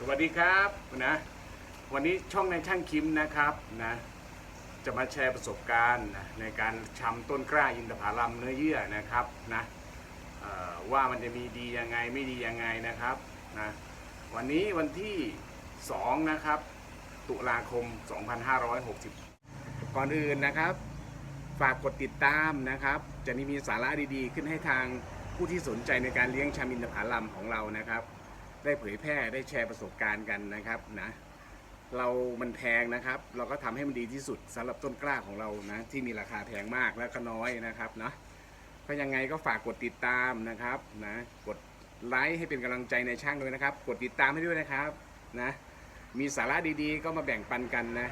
สวัสดีครับนะวันนี้ช่องในช่างคิมนะครับนะจะมาแชร์ประสบการณ์นะในการชำต้นกล้าอินทผลัมเนื้อเยื่อนะครับนะว่ามันจะมีดียังไงไม่ดียังไงนะครับนะวันนี้วันที่2นะครับตุลาคม 2560 ก่อนอื่นนะครับ ฝากกดติดตามนะครับ จะมีสาระดีๆ ขึ้นให้ทางผู้ที่สนใจในการเลี้ยงชามินทผลัมของเรานะครับ ได้เผยแพร่ได้แชร์ประสบการณ์กันนะครับนะเรามันแพงนะครับ เราก็ทำให้มันดีที่สุดสำหรับต้นกล้าของเรานะที่มีราคาแพงมากและก็น้อยนะครับนะก็ยังไงก็ฝากกดติดตามนะครับนะกดไลค์ให้เป็นกำลังใจในช่างด้วยนะครับ กดติดตามให้ด้วยนะครับนะมีสาระดีๆ ก็มาแบ่งปันกันนะ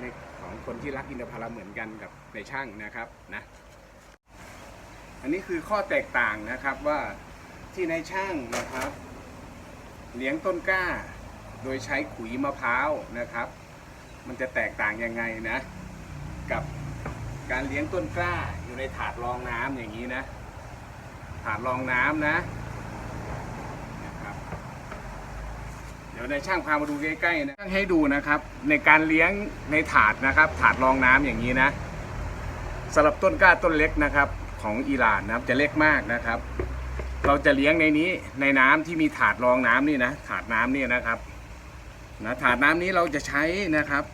ในของคนที่รักอินทผลัมเหมือนกันกับในช่างนะครับนะอันนี้คือข้อแตกต่างนะครับว่าที่ในช่างนะครับ เลี้ยงต้นกล้า โดยใช้ขุยมะพร้าวนะครับ มันจะแตกต่างยังไงนะ กับการเลี้ยงต้นกล้าอยู่ในถาดรองน้ำอย่างนี้นะ ถาดรองน้ำนะนะครับ เดี๋ยวในายช่างพามาดูใกล้ๆนะช่างให้ดูนะครับ ในการเลี้ยงในถาดนะครับ ถาดรองน้ำอย่างนี้นะสำหรับต้นกล้าต้นเล็กนะครับ ของอิหร่านนะครับจะเล็กมากนะครับ เราจะเลี้ยงในนี้ในน้ำที่มีถาดรองน้ำนี่นะถาดน้ำนี่นะครับนะถาดน้ำนี้เราจะใช้นะครับ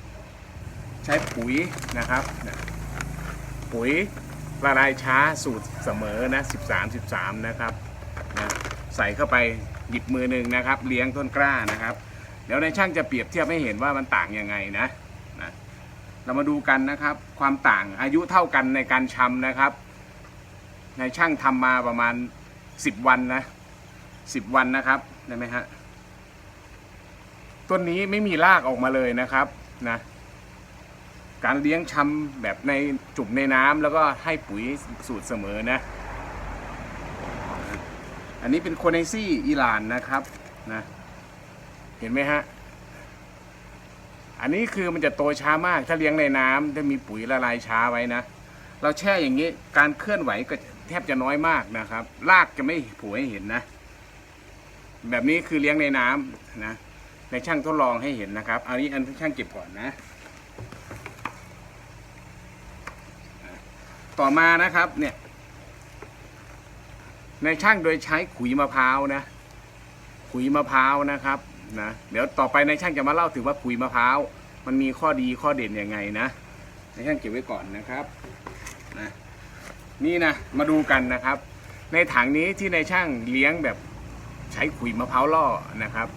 ใช้ปุ๋ยนะครับ ปุ๋ยละลายช้าสูตรเสมอนะ13 13 นะครับนะใส่เข้าไปหยิบมือหนึ่งนะครับ เลี้ยงต้นกล้านะครับ เดี๋ยวในช่างจะเปรียบเทียบให้เห็นว่ามันต่างยังไงนะนะเรามาดูกันนะครับ ความต่างอายุเท่ากันในการชำนะครับ ในช่างทำมาประมาณ สิบวันนะสิบวันนะครับได้ไหมฮะต้นนี้ไม่มีรากออกมาเลยนะครับนะการเลี้ยงชำแบบในจุ่มในน้ำแล้วก็ให้ปุ๋ยสูตรเสมอนะ อันนี้เป็นโคเนซี่อิหร่านนะครับนะเห็นไหมฮะอันนี้คือมันจะโตช้ามากถ้าเลี้ยงในน้ำถ้ามีปุ๋ยละลายช้าไว้นะ เราแช่อย่างนี้การเคลื่อนไหวก็ แทบจะน้อยมากนะครับ รากจะไม่ผล่ให้เห็นนะ แบบนี้คือเลี้ยงในน้ำนะ ในช่างทดลองให้เห็นนะครับอานี้อันที่ช่างเก็บก่อนนะ ต่อมานะครับเนี่ย ในช่างโดยใช้ขุยมะพร้าวนะ ขุยมะพร้าวนะครับนะเดี๋ยวต่อไปในช่างจะมาเล่าถึงว่าขุยมะพร้าวมันมีข้อดีข้อเด่นยังไงนะในช่างเก็บไว้ก่อนนะครับนะ นี่นะมาดูกันนะครับ ในถังนี้ที่ในช่างเลี้ยงแบบใช้ขุยมะพร้าวล่อนะครับ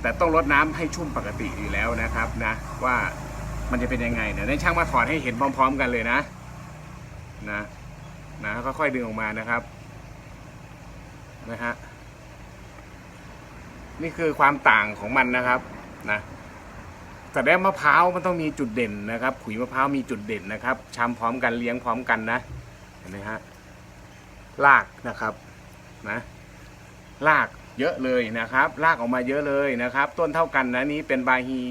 แต่ต้องรดน้ำให้ชุ่มปกติอยู่แล้วนะครับนะว่ามันจะเป็นยังไงเดี๋ยวในช่างมาถอดให้เห็นพร้อม ๆ กันเลยนะนะนะค่อยๆดึงออกมานะครับนะฮะนี่คือความต่างของมันนะครับนะแต่แด้มะพร้าวมันต้องมีจุดเด่นนะครับ ขุยมะพร้าวมีจุดเด่นนะครับชำพร้อมกันเลี้ยงพร้อมกันนะ ห็นไหมฮะรากนะครับนะรากเยอะเลยนะครับรากออกมาเยอะเลยนะครับ ต้นเท่ากันนะนี้เป็นบาฮี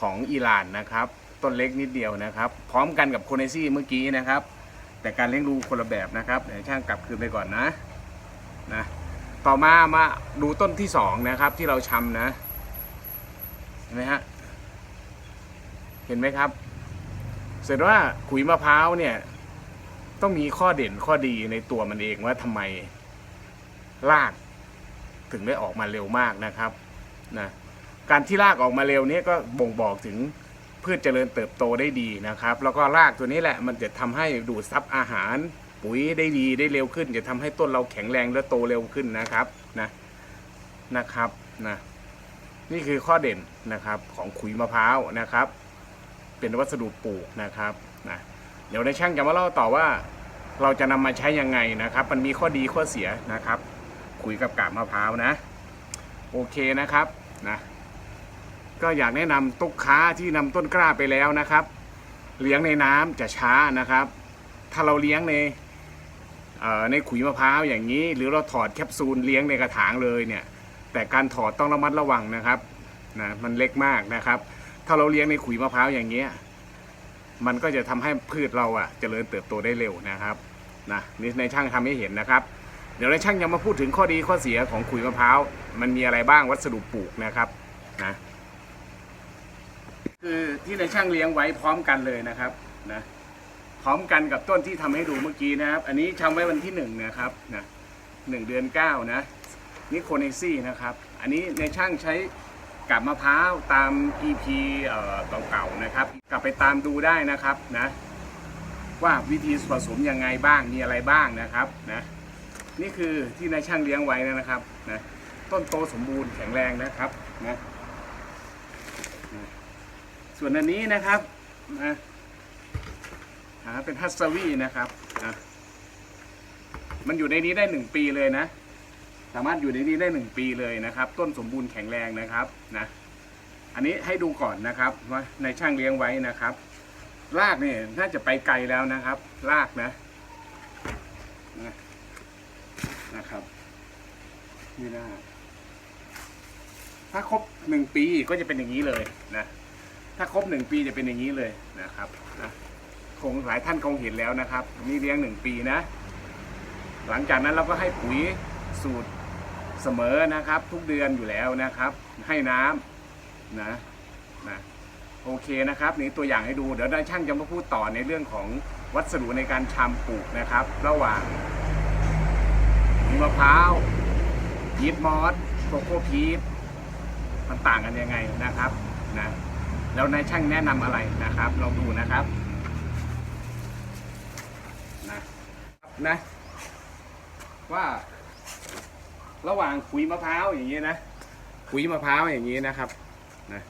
ของอิหร่านนะครับ ต้นเล็กนิดเดียวนะครับ พร้อมกันกับโคเนซี่เมื่อกี้นะครับ แต่การเลี้ยงดูคนละแบบนะครับเดี๋ยวช่างกลับคืนไปก่อนนะนะต่อมามาดูต้นที่สองนะครับ ที่เราชำนะเห็นไหมฮะเห็นไหมครับ เสร็จว่าขุยมะพร้าวเนี่ย ต้องมีข้อเด่นข้อดีในตัวมันเองว่าทำไมรากถึงได้ออกมาเร็วมากนะครับนะการที่รากออกมาเร็วนี้ก็บ่งบอกถึงพืชเจริญเติบโตได้ดีนะครับ แล้วก็รากตัวนี้แหละมันจะทำให้ดูดซับอาหาร ปุ๋ยได้ดีได้เร็วขึ้น จะทำให้ต้นเราแข็งแรงและโตเร็วขึ้นนะครับนะนะครับนะนี่คือข้อเด่นนะครับของขุยมะพร้าวนะครับ เป็นวัสดุปลูกนะครับนะเดี๋ยวในช่างจะมาเล่าต่อว่า เราจะนำมาใช้ยังไงนะครับ มันมีข้อดีข้อเสียนะครับขุยกับกาบมะพร้าวนะ โอเคนะครับนะก็อยากแนะนำตุกค้าที่นำต้นกล้าไปแล้วนะครับ เลี้ยงในน้ำจะช้านะครับ ถ้าเราเลี้ยงในในขุยมะพร้าวอย่างนี้ หรือเราถอดแคปซูลเลี้ยงในกระถางเลยเนี่ย แต่การถอดต้องระมัดระวังนะครับนะมันเล็กมากนะครับ ถ้าเราเลี้ยงในขุยมะพร้าวอย่างเงี้ย มันก็จะทำให้พืชเราอะเจริญเติบโตได้เร็วนะครับนะนี่ในช่างทำให้เห็นนะครับ เดี๋ยวในช่างยังมาพูดถึงข้อดีข้อเสียของขุยมะพร้าวมันมีอะไรบ้างวัสดุปลูกนะครับนะคือที่ในช่างเลี้ยงไว้พร้อมกันเลยนะครับนะพร้อมกันกับต้นที่ทำให้ดูเมื่อกี้นะครับ อันนี้ทำไว้วันที่หนึ่งนะครับนะหนึ่งเดือนเก้านะนี่โคเนซี่นะครับ อันนี้ในช่างใช้ กับมะพร้าวตาม EP เอ่อเก่าๆนะครับ กลับไปตามดูได้นะครับนะว่าวิธีผสมยังไงบ้างมีอะไรบ้างนะครับนะนี่คือที่นายช่างเลี้ยงไว้นะครับนะต้นโตสมบูรณ์แข็งแรงนะครับนะนะส่วนอันนี้นะครับนะหาเป็นฮัสซาวีนะครับนะมันอยู่ในนี้ได้หนึ่งปีเลยนะ สามารถอยู่ในนี้ได้หนึ่งปีเลยนะครับ ต้นสมบูรณ์แข็งแรงนะครับนะอันนี้ให้ดูก่อนนะครับว่าในช่างเลี้ยงไว้นะครับรากเนี่ยน่าจะไปไกลแล้วนะครับรากนะนะนะครับนี่นะถ้าครบหนึ่งปีก็จะเป็นอย่างนี้เลยนะถ้าครบหนึ่งปีจะเป็นอย่างนี้เลยนะครับนะคงหลายท่านคงเห็นแล้วนะครับนี่เลี้ยงหนึ่งปีนะ หลังจากนั้นเราก็ให้ปุ๋ยสูตร เสมอนะครับ ทุกเดือนอยู่แล้วนะครับ ให้น้ำนะนะโอเคนะครับนี่ตัวอย่างให้ดูเดี๋ยวนายช่างจะมาพูดต่อในเรื่องของวัสดุในการชำปลูกนะครับ ระหว่างมะพร้าวยีสต์มอสโกโก้พีชมันต่างกันยังไงนะครับนะแล้วนายช่างแนะนำอะไรนะครับลองดูนะครับนะนะว่า ระหว่างขุยมะพร้าวอย่างนี้นะขุยมะพร้าวอย่างนี้นะครับนะ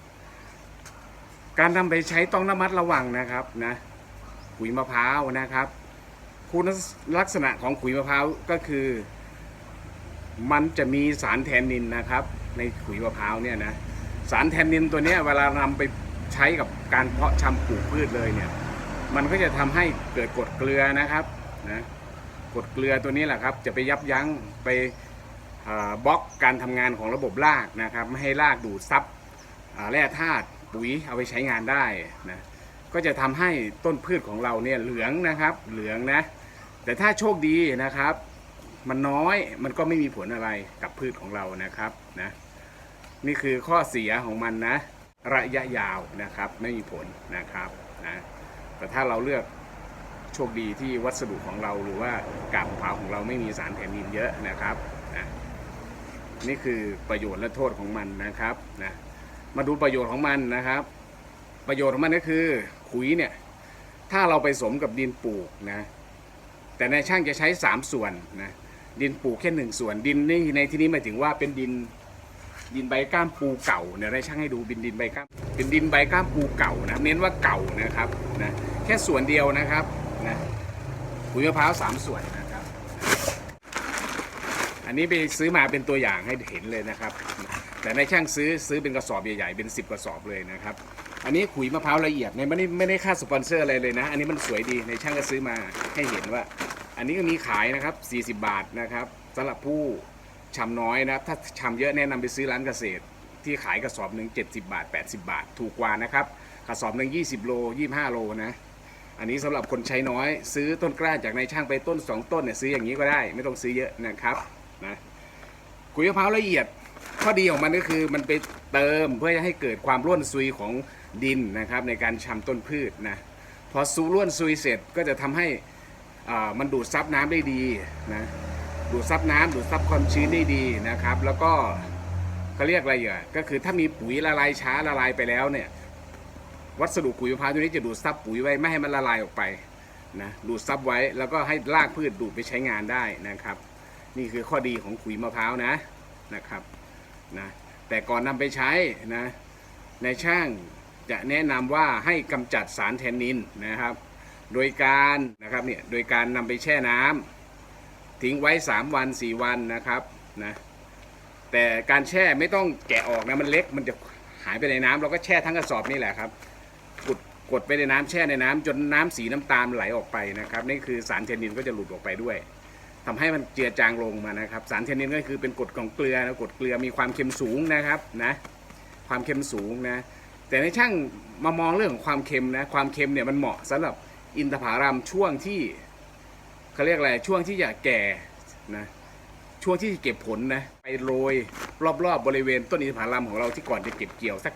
การนำไปใช้ต้องระมัดระวังนะครับนะขุยมะพร้าวนะครับ คุณลักษณะของขุยมะพร้าวก็คือ มันจะมีสารแทนนินนะครับ ในขุยมะพร้าวเนี่ยนะสารแทนนินตัวนี้เวลานำไปใช้กับการเพาะชำปลูกพืชเลยเนี่ย มันก็จะทำให้เกิดกรดเกลือนะครับนะกรดเกลือตัวนี้แหละครับ จะไปยับยั้งไป บล็อกการทำงานของระบบรากนะครับไม่ให้รากดูดซับแร่ธาตุปุ๋ยเอาไปใช้งานได้นะก็จะทำให้ต้นพืชของเราเนี่ยเหลืองนะครับเหลืองนะแต่ถ้าโชคดีนะครับ มันน้อยมันก็ไม่มีผลอะไรกับพืชของเรานะครับนะนี่คือข้อเสียของมันนะ ระยะยาวนะครับไม่มีผลนะครับนะแต่ถ้าเราเลือกโชคดีที่วัสดุของเราหรือว่ากาบมะพร้าวของเราไม่มีสารแทนนินเยอะนะครับ นี่คือประโยชน์และโทษของมันนะครับนะมาดูประโยชน์ของมันนะครับ ประโยชน์ของมันก็คือขุยเนี่ยถ้าเราไปสมกับดินปลูกนะแต่ในช่างจะใช้ 3 ส่วนนะดินปลูกแค่หนึ่งส่วนดินนี่ในที่นี้หมายถึงว่าเป็นดินดินใบก้ามปูเก่าเนี่ยได้ช่างให้ดูเป็นดินใบก้ามเป็นดินใบก้ามปูเก่านะเน้นว่าเก่านะครับนะแค่ส่วนเดียวนะครับนะขุยมะพร้าวสามส่วนนะ อันนี้ไปซื้อมาเป็นตัวอย่างให้เห็นเลยนะครับ แต่ในช่างซื้อซื้อเป็นกระสอบใหญ่ๆเป็น 10 กระสอบเลยนะครับ อันนี้ขุยมะพร้าวละเอียดเนี่ยไม่ได้ไม่ได้ค่าสปอนเซอร์อะไรเลยนะ อันนี้มันสวยดีในช่างก็ซื้อมาให้เห็นว่า อันนี้ก็มีขายนะครับ 40 บาทนะครับสำหรับผู้ชำน้อยนะครับ ถ้าชำเยอะแนะนำไปซื้อร้านเกษตร ที่ขายกระสอบหนึ่ง70 บาท 80 บาท ถูกกว่านะครับกระสอบหนึ่ง20 โล 25 โลนะอันนี้สำหรับคนใช้น้อย ซื้อต้นกล้าจากในช่างไปต้น 2 ต้นเนี่ยซื้ออย่างนี้ก็ได้ ไม่ต้องซื้อเยอะนะครับ นะขุยมะพร้าวละเอียด ข้อดีของมันก็คือมันไปเติมเพื่อให้เกิดความร่วนซุยของดินนะครับ ในการชำต้นพืชนะพอซูร่วนซุยเสร็จก็จะทำให้มันดูดซับน้ำได้ดีนะดูดซับน้ำดูดซับความชื้นได้ดีนะครับ แล้วก็เขาเรียกอะไรอะก็คือถ้ามีปุ๋ยละลายช้าละลายไปแล้วเนี่ยวัสดุปุ๋ยมะพร้าวตัวนี้จะดูดซับปุ๋ยไว้ไม่ให้มันละลายออกไปนะดูดซับไว้แล้วก็ให้รากพืชดูดไปใช้งานได้นะครับ นี่คือข้อดีของขุยมะพร้าวนะนะครับนะแต่ก่อนนำไปใช้นะในช่างจะแนะนำว่าให้กำจัดสารแทนนินนะครับ โดยการนะครับเนี่ยโดยการนำไปแช่น้ำทิ้งไว้ 3 วัน 4 วันนะครับนะแต่การแช่ไม่ต้องแกะออกนะมันเล็กมันจะหายไปในน้ำเราก็แช่ทั้งกระสอบนี่แหละครับกดกดไปในน้ำแช่ในน้ำจนน้ำสีน้ำตาลไหลออกไปนะครับนี่คือสารเทนนินก็จะหลุดออกไปด้วย ทำให้มันเจือจางลงมานะครับ สารเทนนินก็คือเป็นกรดของเกลือนะกรดเกลือมีความเค็มสูงนะครับนะความเค็มสูงนะแต่ในช่างมามองเรื่องของความเค็มนะความเค็มเนี่ยมันเหมาะสำหรับอินทผลัมช่วงที่เขาเรียกอะไรช่วงที่อยากแก่นะช่วงที่เก็บผลนะไปโรยรอบๆบบริเวณต้นอินทผลัมของเราที่ก่อนจะเก็บเกี่ยวสัก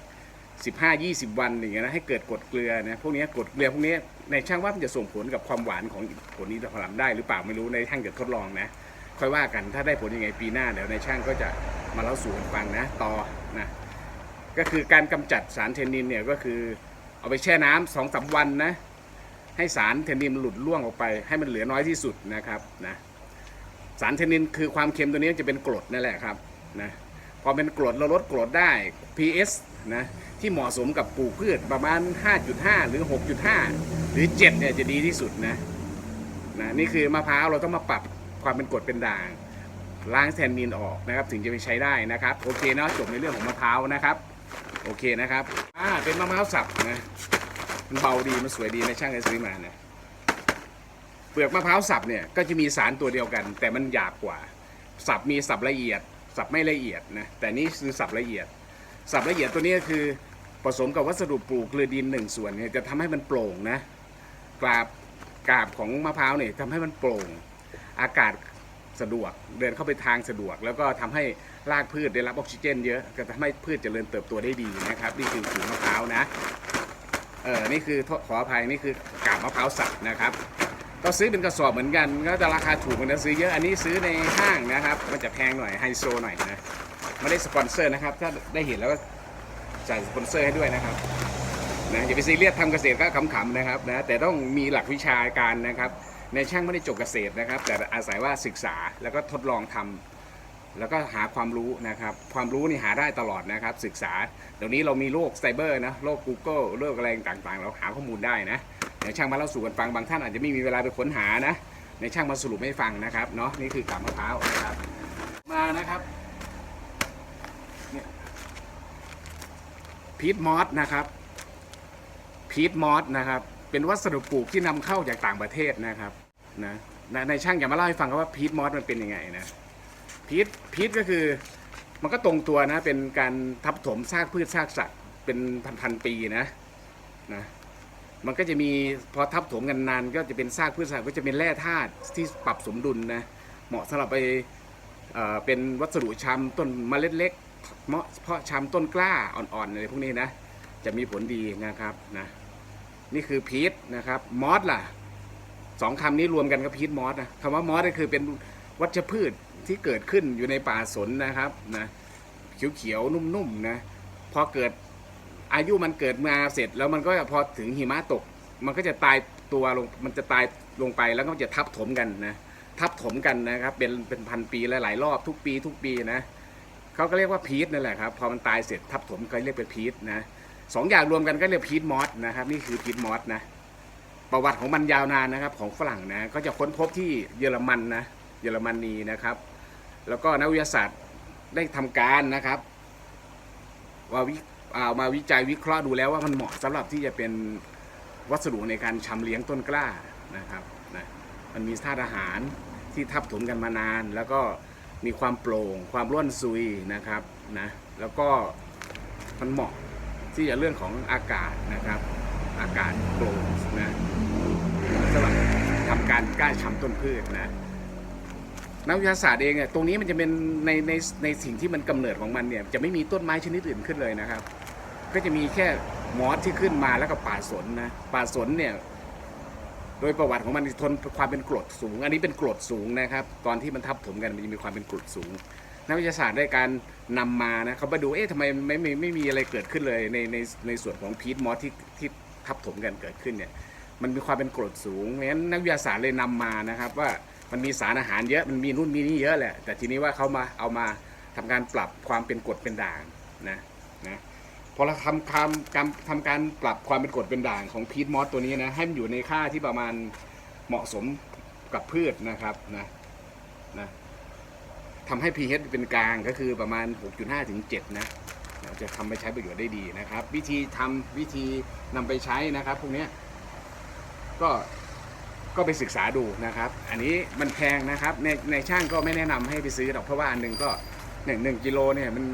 15-20 วันอย่างเงี้ยนะให้เกิดกรดเกลือนะพวกนี้กรดเกลือพวกนี้ในช่างว่ามันจะส่งผลกับความหวานของผลอินทผลัมได้หรือเปล่าไม่รู้ในช่างจะทดลองนะ ค่อยว่ากันถ้าได้ผลยังไงปีหน้าเดี๋ยวในช่างก็จะมาเล่าสู่กันฟังนะต่อนะก็คือการกำจัดสารเทนนินเนี่ยก็คือเอาไปแช่น้ำสองสามวันนะให้สารเทนนินมันหลุดล่วงออกไป ให้มันเหลือน้อยที่สุดนะครับนะสารเทนนินคือความเค็มตัวนี้จะเป็นกรดนั่นแหละครับนะพอเป็นกรดเราลดกรดได้ PS นะ ที่เหมาะสมกับปลูกพืชประมาณ 5.5 หรือ 6.5 หรือ 7 เนี่ยจะดีที่สุดนะนะนี่คือมะพร้าวเราต้องมาปรับความเป็นกรดเป็นด่างล้างแทนนินออกนะครับถึงจะไปใช้ได้นะครับ โอเคเนาะจบในเรื่องของมะพร้าวนะครับโอเคนะครับอ่าเป็นมะพร้าวสับนะมันเบาดีมันสวยดีนะช่างไอซื้อมานะเปลือกมะพร้าวสับเนี่ยก็จะมีสารตัวเดียวกัน แต่มันหยาบกว่า สับมีสับละเอียด สับไม่ละเอียดนะแต่นี่คือสับละเอียด สับละเอียดตัวนี้ก็คือผสมกับวัสดุปลูกคือดินหนึ่งส่วนเนี่ยจะทำให้มันโปร่งนะกราบกราบของมะพร้าวเนี่ยทำให้มันโปร่ง อากาศสะดวกเดินเข้าไปทางสะดวก แล้วก็ทำให้รากพืชได้รับออกซิเจน เยอะก็ทำให้พืชเจริญเติบโตได้ดีนะครับ นี่คือผิวมะพร้าวนะเออนี่คือขออภัยนี่คือกาบมะพร้าวสับนะครับก็ซื้อเป็นกระสอบเหมือนกันก็จะราคาถูกเหมันจะซื้อเยอะอันนี้ซื้อในห้างนะครับ มันจะแพงหน่อยไฮโซหน่อยนะ ไม่ได้สปอนเซอร์นะครับ ถ้าได้เห็นแล้วก็จ่ายสปอนเซอร์ให้ด้วยนะครับนะอย่าไปซีเรียสทำเกษตรก็ขำๆนะครับนะแต่ต้องมีหลักวิชาการนะครับ ในช่างไม่ได้จบเกษตรนะครับ แต่อาศัยว่าศึกษาแล้วก็ทดลองทำแล้วก็หาความรู้นะครับ ความรู้นี่หาได้ตลอดนะครับ ศึกษาเดี๋ยวนี้เรามีโลกไซเบอร์นะโลก Google โลกอะไรต่างๆ เราหาข้อมูลได้นะเดี๋ยวช่างมาเล่าสู่กันฟังบางท่านอาจจะไม่มีเวลาไปค้นหานะในช่างมาสรุปให้ฟังนะครับเนาะนี่คือกาบมะพร้าวนะครับ มานะครับเนี่ย พีทมอสนะครับพีทมอสนะครับ เป็นวัสดุปลูกที่นำเข้าจากต่างประเทศนะครับนะนะในช่างอย่ามาเล่าให้ฟังครับว่าพีทมอสมันเป็นยังไงนะพีทพีทก็คือมันก็ตรงตัวนะเป็นการทับถมซากพืชซากสัตว์เป็นพันๆปีนะนะมันก็จะมีพอทับถมกันนานก็จะเป็นซากพืชซากก็จะเป็นแร่ธาตุที่ปรับสมดุลนะเหมาะสำหรับไปเป็นวัสดุชำต้นเมล็ดเล็ก เหมาะเพาะชำต้นกล้าอ่อนๆอะไรพวกนี้นะ จะมีผลดีนะครับนะนี่คือพีทนะครับมอสล่ะสองคำนี้รวมกันก็พีทมอสนะคำว่ามอสก็คือเป็นวัชพืชที่เกิดขึ้นอยู่ในป่าสนนะครับนะเขียวๆนุ่มๆนะพอเกิดอายุมันเกิดมาเสร็จแล้วมันก็พอถึงหิมะตก มันก็จะตายตัวลงมันจะตายลงไปแล้วก็จะทับถมกันนะทับถมกันนะครับ เป็นเป็นพันปีและหลายรอบทุกปีทุกปีนะ เขาก็เรียกว่าพีทนั่นแหละครับพอมันตายเสร็จทับถมก็เรียกเป็นพีทนะสองอย่างรวมกันก็เรียกพีทมอสนะครับนี่คือพีทมอสนะประวัติของมันยาวนานนะครับของฝรั่งนะก็จะค้นพบที่เยอรมันนะเยอรมนีนะครับ แล้วก็นักวิทยาศาสตร์ได้ทำการนะครับว่าวิเอามาวิจัยวิเคราะห์ดูแล้วว่ามันเหมาะสำหรับที่จะเป็นวัสดุในการชำเลี้ยงต้นกล้านะครับนะมันมีธาตุอาหารที่ทับถมกันมานาน แล้วก็ มีความโปร่ง ความร่วนซุยนะครับนะแล้วก็มันเหมาะที่จะเรื่องของอากาศนะครับ อากาศโปร่งนะสำหรับทำการกล้าชำต้นพืชนะนักวิทยาศาสตร์เองเนี่ยตรงนี้มันจะเป็นในในในสิ่งที่มันกำเนิดของมันเนี่ยจะไม่มีต้นไม้ชนิดอื่นขึ้นเลยนะครับ ก็จะมีแค่มอสที่ขึ้นมาแล้วก็ป่าสนนะป่าสนเนี่ย โดยประวัติของมันทนความเป็นกรดสูง อันนี้เป็นกรดสูงนะครับ ตอนที่มันทับถมกันมันจะมีความเป็นกรดสูง นักวิทยาศาสตร์ได้การนำมานะเขาไปดูเอ๊ะทำไมไม่ไม่ไม่มีอะไรเกิดขึ้นเลยในในในส่วนของพีทมอสที่ที่ทับถมกันเกิดขึ้นเนี่ยมันมีความเป็นกรดสูงเพราะฉะนั้นนักวิทยาศาสตร์เลยนำมานะครับ ว่ามันมีสารอาหารเยอะมันมีนู่นมีนี่เยอะแหละแต่ทีนี้ว่าเขามาเอามาทำการปรับความเป็นกรดเป็นด่างนะ พอเราทำการทำการปรับความเป็นกรดเป็นด่างของพีทมอสตัวนี้นะให้มันอยู่ในค่าที่ประมาณเหมาะสมกับพืชนะครับนะนะทำให้ pH เป็นกลางก็คือประมาณ 6.5 ถึง 7 นะจะทำไปใช้ประโยชน์ได้ดีนะครับ วิธีทำวิธีนำไปใช้นะครับพวกนี้ก็ก็ไปศึกษาดูนะครับ อันนี้มันแพงนะครับ ในในช่างก็ไม่แนะนำให้ไปซื้อหรอกเพราะว่าอันหนึ่งก็หนึ่งหนึ่งกิโลเนี่ยมัน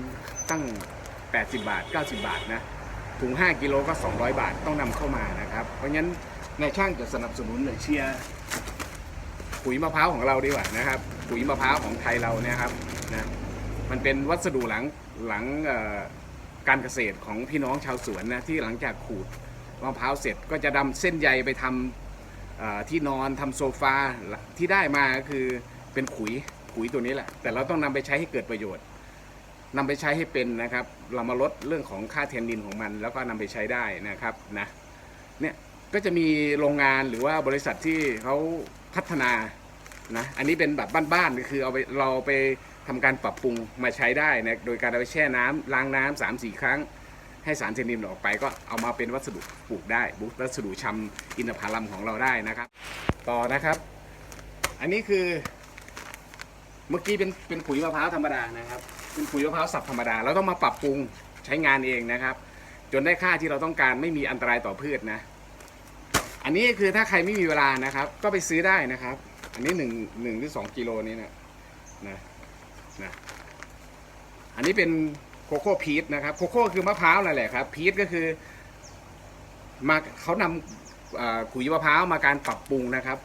ตั้ง 80 บาท 90 บาทนะถุง 5 กิโลก็ 200 บาทต้องนำเข้ามานะครับ เพราะงั้นในช่างจะสนับสนุนหรือเชียร์ปุ๋ยมะพร้าวของเราดีกว่านะครับ ปุ๋ยมะพร้าวของไทยเราเนี่ยครับนะมันเป็นวัสดุหลังหลังการเกษตรของพี่น้องชาวสวนนะที่หลังจากขูดมะพร้าวเสร็จก็จะนำเส้นใยไปทำเอ่อที่นอนทำโซฟาที่ได้มาก็คือเป็นขุยขุยตัวนี้แหละ แต่เราต้องนำไปใช้ให้เกิดประโยชน์ นำไปใช้ให้เป็นนะครับ เรามาลดเรื่องของค่าแทนดินของมัน แล้วก็นำไปใช้ได้นะครับนะเนี่ยก็จะมีโรงงานหรือว่าบริษัทที่เขาพัฒนานะอันนี้เป็นแบบบ้านๆก็คือเอาไปเราไปทำการปรับปรุงมาใช้ได้นะโดยการเอาไปแช่น้ำล้างน้ำสามสี่ครั้ง ให้สารเทนนินออกไป ก็เอามาเป็นวัสดุปลูกได้บุวัสดุชำอินทผลัมของเราได้นะครับ ต่อนะครับ อันนี้คือเมื่อกี้เป็นเป็นปุ๋ยมะพร้าวธรรมดานะครับ เป็นปุ๋ยมะพร้าวสับธรรมดาเราต้องมาปรับปรุงใช้งานเองนะครับ จนได้ค่าที่เราต้องการไม่มีอันตรายต่อพืชนะ อันนี้คือถ้าใครไม่มีเวลานะครับ ก็ไปซื้อได้นะครับ อันนี้หนึ่งหนึ่งหรือสองกิโลนี้นะนะนะอันนี้เป็นโคโค่พีชนะครับโคโค่คือมะพร้าวนั่นแหละครับพีชก็คือมาเขานำขุยมะพร้าวมาการปรับปรุงนะครับ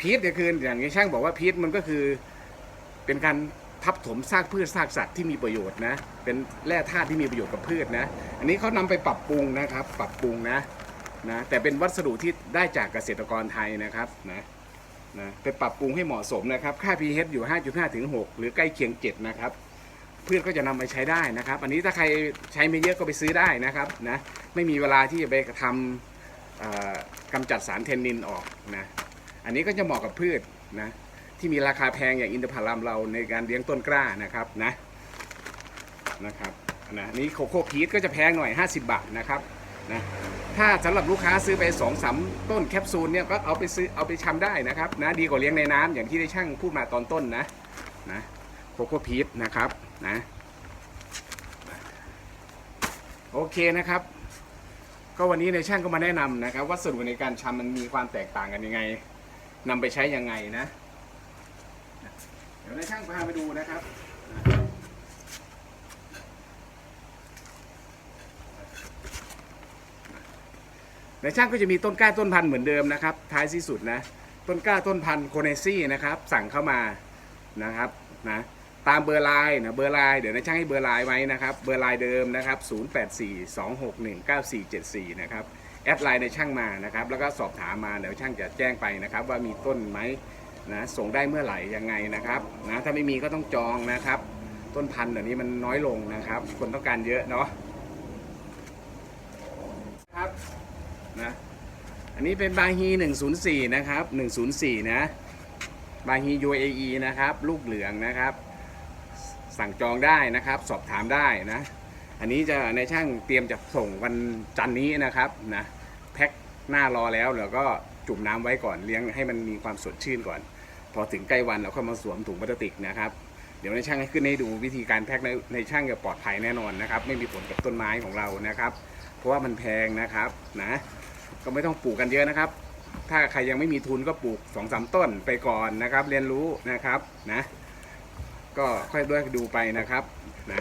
พีชก็คืออย่างนี้ช่างบอกว่าพีชมันก็คือเป็นการ ทับถมซากพืชซากสัตว์ที่มีประโยชน์นะ เป็นแร่ธาตุที่มีประโยชน์กับพืชนะ อันนี้เขานำไปปรับปรุงนะครับ ปรับปรุงนะนะ แต่เป็นวัสดุที่ได้จากเกษตรกรไทยนะครับนะนะไปปรับปรุงให้เหมาะสมนะครับ ค่า pH อยู่ 5.5 ถึง 6 หรือใกล้เคียง 7 นะครับเพื่อนก็จะนำไปใช้ได้นะครับ อันนี้ถ้าใครใช้ไม่เยอะก็ไปซื้อได้นะครับนะ ไม่มีเวลาที่จะไปทำเอ่อกำจัดสารเทนนินออกนะ อันนี้ก็จะเหมาะกับพืชนะ ที่มีราคาแพงอย่างอินทผลัมเราในการเลี้ยงต้นกล้านะครับนะนะครับนะนี่โคโค่พีชก็จะแพงหน่อย 50 บาทนะครับนะถ้าสำหรับลูกค้าซื้อไป2องสามต้นแคปซูลเนี่ยก็เอาไปซื้อเอาไปชำได้นะครับนะดีกว่าเลี้ยงในน้ำอย่างที่ได้ช่างพูดมาตอนต้นนะนะโคโค่พีชนะครับนะโอเคนะครับ ก็วันนี้ในช่างก็มาแนะนำนะครับวัสดุในการชำมันมีความแตกต่างกันยังไงนำไปใช้ยังไงนะ ดี๋ยวในช่างพาไปดูนะครับในช่างก็จะมีต้นกล้าต้นพันธุ์เหมือนเดิมนะครับ ท้ายที่สุดนะ ต้นกล้าต้นพันธุ์โคเนซี่นะครับ สั่งเข้ามานะครับนะตามเบอร์ไลน์นะเบอร์ไลน์เดี๋ยวในช่างให้เบอร์ไลน์ไว้นะครับ เบอร์ไลน์เดิมนะครับ 0842619474 นะครับ แอดไลน์ในช่างมานะครับ แล้วก็สอบถามมาเดี๋ยวช่างจะแจ้งไปนะครับ ว่ามีต้นไหม นะส่งได้เมื่อไหร่ยังไงนะครับนะถ้าไม่มีก็ต้องจองนะครับ ต้นพันธุ์เดี๋ยวนี้มันน้อยลงนะครับ คนต้องการเยอะเนาะครับนะอันนี้เป็นบาฮี104 นะครับ 104 นะบาฮี UAE นะครับ ลูกเหลืองนะครับ สั่งจองได้นะครับ สอบถามได้นะ อันนี้จะในช่างเตรียมจะส่งวันจันนี้นะครับนะแพ็คหน้ารอแล้วแล้วก็ จุ่มน้ำไว้ก่อนเลี้ยงให้มันมีความสดชื่นก่อน พอถึงใกล้วันเราค่อยมาสวมถุงพลาสติกนะครับเดี๋ยวในช่างให้ขึ้นให้ดูวิธีการแพ็คในในช่างจะปลอดภัยแน่นอนนะครับ ไม่มีผลกับต้นไม้ของเรานะครับ เพราะว่ามันแพงนะครับนะก็ไม่ต้องปลูกกันเยอะนะครับ ถ้าใครยังไม่มีทุนก็ปลูกสองสามต้นไปก่อนนะครับ เรียนรู้นะครับนะก็ค่อยด้วยดูไปนะครับนะ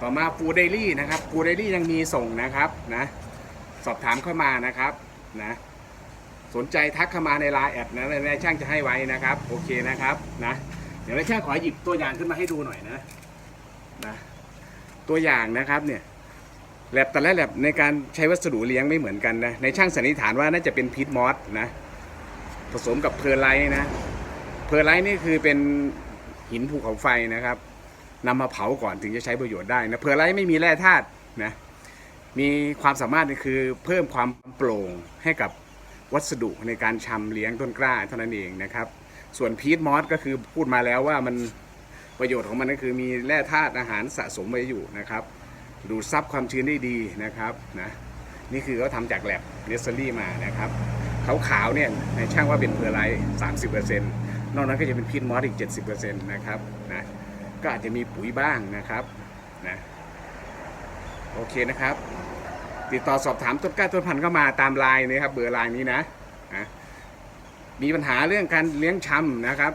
ต่อมาฟูเดลี่นะครับฟูเดลี่ยังมีส่งนะครับนะสอบถามเข้ามานะครับนะสนใจทักเข้ามาในไลน์แอดนะในช่างจะให้ไว้นะครับ โอเคนะครับนะเดี๋ยวในช่างขอหยิบตัวอย่างขึ้นมาให้ดูหน่อยนะนะตัวอย่างนะครับเนี่ยแลบแต่ละแลบในการใช้วัสดุเลี้ยงไม่เหมือนกันนะในช่างสันนิษฐานว่าน่าจะเป็นพีทมอสนะผสมกับเพอร์ไลท์นะเพอร์ไลท์นี่คือเป็นหินภูเขาไฟนะครับ นำมาเผาก่อนถึงจะใช้ประโยชน์ได้นะเพอร์ไลท์ไม่มีแร่ธาตุนะมีความสามารถคือเพิ่มความโปร่งให้กับวัสดุในการชำเลี้ยงต้นกล้าเท่านั้นเองนะครับ ส่วนพีทมอสก็คือพูดมาแล้วว่ามันประโยชน์ของมันก็คือมีแร่ธาตุอาหารสะสมไว้อยู่นะครับดูดซับความชื้นได้ดีนะครับนะนี่คือเขาทำจากแลบเนสซอรี่มานะครับขาวๆเนี่ยในช่างว่าเป็นเพอร์ไลท์สามสิบเปอร์เซ็นต์นอกนั้นก็จะเป็นพีทมอสอีกเจ็ดสิบเปอร์เซ็นต์นะครับนะ ก็อาจจะมีปุ๋ยบ้างนะครับนะโอเคนะครับ ติดต่อสอบถามต้นกล้าต้นพันธุ์เข้ามาตามไลน์นะครับ เบอร์ไลน์นี้นะนะมีปัญหาเรื่องการเลี้ยงชำนะครับ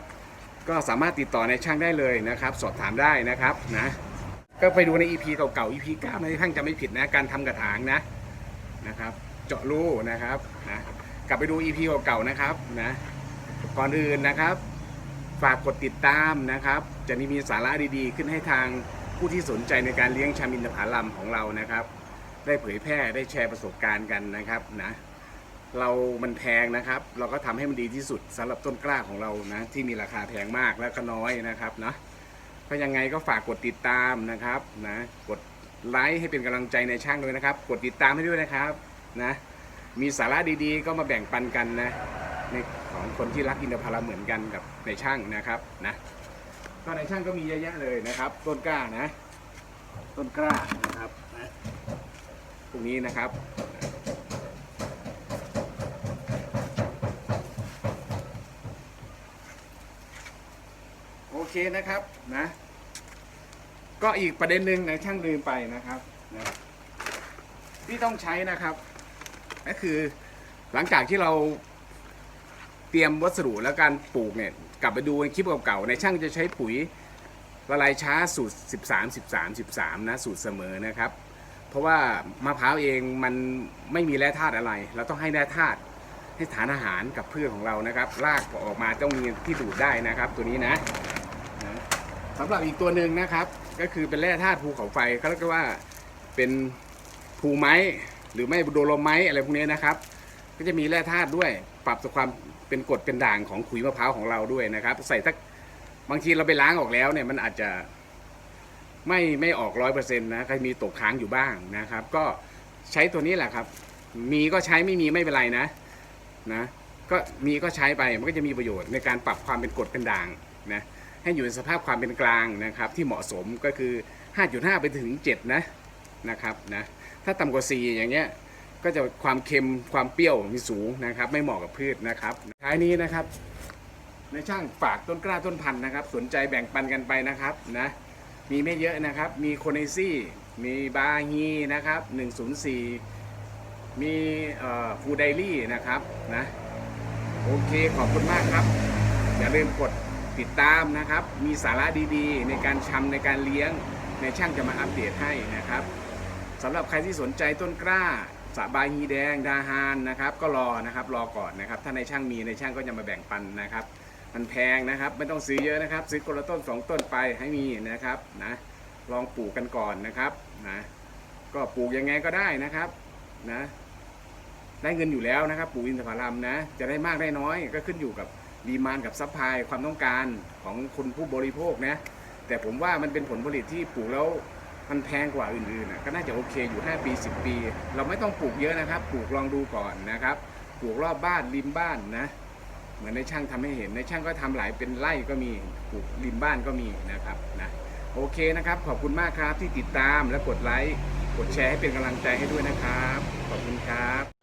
ก็สามารถติดต่อในช่างได้เลยนะครับ สอบถามได้นะครับนะก็ไปดูใน EP เก่าๆ EP 9นะที่ท่านจะไม่ผิดนะการทำกระถางนะนะครับ เจาะรูนะครับนะกลับไปดู EP เก่าๆนะครับนะก่อนอื่นนะครับ ฝากกดติดตามนะครับ จะมีสาระดีๆ ขึ้นให้ทางผู้ที่สนใจในการเลี้ยงชามินทผลัมของเรานะครับ ได้เผยแพร่ได้แชร์ประสบการณ์กันนะครับนะเรามันแพงนะครับ เราก็ทำให้มันดีที่สุดสำหรับต้นกล้าของเรานะที่มีราคาแพงมากและก็น้อยนะครับนะก็ยังไงก็ฝากกดติดตามนะครับนะกดไลค์ให้เป็นกำลังใจในช่างด้วยนะครับ กดติดตามให้ด้วยนะครับนะมีสาระดีๆ ก็มาแบ่งปันกันนะในของคนที่รักอินทผลัมเหมือนกันกับในช่างนะครับนะ ก็ในช่างก็มีเยอะแยะเลยนะครับ ต้นกล้านะ ต้นกล้านะครับพวกนี้นะครับโอเคนะครับนะ ก็อีกประเด็นหนึ่งนะช่างลืมไปนะครับนะที่ต้องใช้นะครับก็คือหลังจากที่เราเตรียมวัสดุและการปลูกเนี่ย กลับไปดูในคลิปเก่าๆในช่างจะใช้ปุ๋ยละลายช้าสูตร 13 13 13 นะสูตรเสมอนะครับ เพราะว่ามะพร้าวเองมันไม่มีแร่ธาตุอะไร เราต้องให้แร่ธาตุให้ฐานอาหารกับพืชของเรานะครับรากออกมาต้องมีที่ดูดได้นะครับ ตัวนี้นะสำหรับอีกตัวหนึ่งนะครับ ก็คือเป็นแร่ธาตุภูเขาไฟเขาเรียกว่าเป็นภูไม้หรือไม่โดโลไม้อะไรพวกนี้นะครับ ก็จะมีแร่ธาตุด้วยปรับสความ เป็นกรดเป็นด่างของขุยมะพร้าวของเราด้วยนะครับ ใส่ทักบางทีเราไปล้างออกแล้วเนี่ยมันอาจจะไม่ไม่ออกร้อยเปอร์เซ็นต์นะก็มีตกค้างอยู่บ้างนะครับ ก็ใช้ตัวนี้แหละครับ มีก็ใช้ไม่มีไม่เป็นไรนะนะ ก็มีก็ใช้ไปมันก็จะมีประโยชน์ในการปรับความเป็นกรดเป็นด่างนะให้อยู่ในสภาพความเป็นกลางนะครับ ที่เหมาะสมก็คือ 5.5 ไปถึง 7 นะนะครับนะถ้าต่ำกว่า 4 อย่างเงี้ย ก็จะความเค็มความเปรี้ยวมีสูงนะครับ ไม่เหมาะกับพืชนะครับท้ายนี้นะครับในช่างฝากต้นกล้าต้นพันธุ์นะครับ สนใจแบ่งปันกันไปนะครับนะมีไม่เยอะนะครับ มีโคเนซี่มีบาฮีนะครับ 104 มีฟูไดลี่นะครับนะโอเคขอบคุณมากครับ อย่าลืมกดติดตามนะครับ มีสาระดีๆ ในการชำในการเลี้ยงในช่างจะมาอัปเดตให้นะครับสำหรับใครที่สนใจต้นกล้า สาบายฮีแดงดาฮานนะครับ ก็รอนะครับรอก่อนนะครับ ถ้าในช่างมีในช่างก็จะมาแบ่งปันนะครับ มันแพงนะครับ ไม่ต้องซื้อเยอะนะครับ ซื้อคนละต้นสองต้นไปให้มีนะครับนะลองปลูกกันก่อนนะครับนะก็ปลูกยังไงก็ได้นะครับนะได้เงินอยู่แล้วนะครับปลูกอินทผลัมนะจะได้มากได้น้อยก็ขึ้นอยู่กับดีมานกับซัพพลายความต้องการของคนผู้บริโภคนะแต่ผมว่ามันเป็นผลผลิตที่ปลูกแล้ว มันแพงกว่าอื่นๆก็น่าจะโอเคอยู่ 5 ปี 10 ปี เราไม่ต้องปลูกเยอะนะครับ ปลูกลองดูก่อนนะครับ ปลูกรอบบ้านริมบ้านนะ เหมือนในช่างทำให้เห็นในช่างก็ทำหลายเป็นไร่ก็มีปลูกริมบ้านก็มีนะครับนะโอเคนะครับ ขอบคุณมากครับที่ติดตามและกดไลค์กดแชร์ให้เป็นกำลังใจให้ด้วยนะครับ ขอบคุณครับ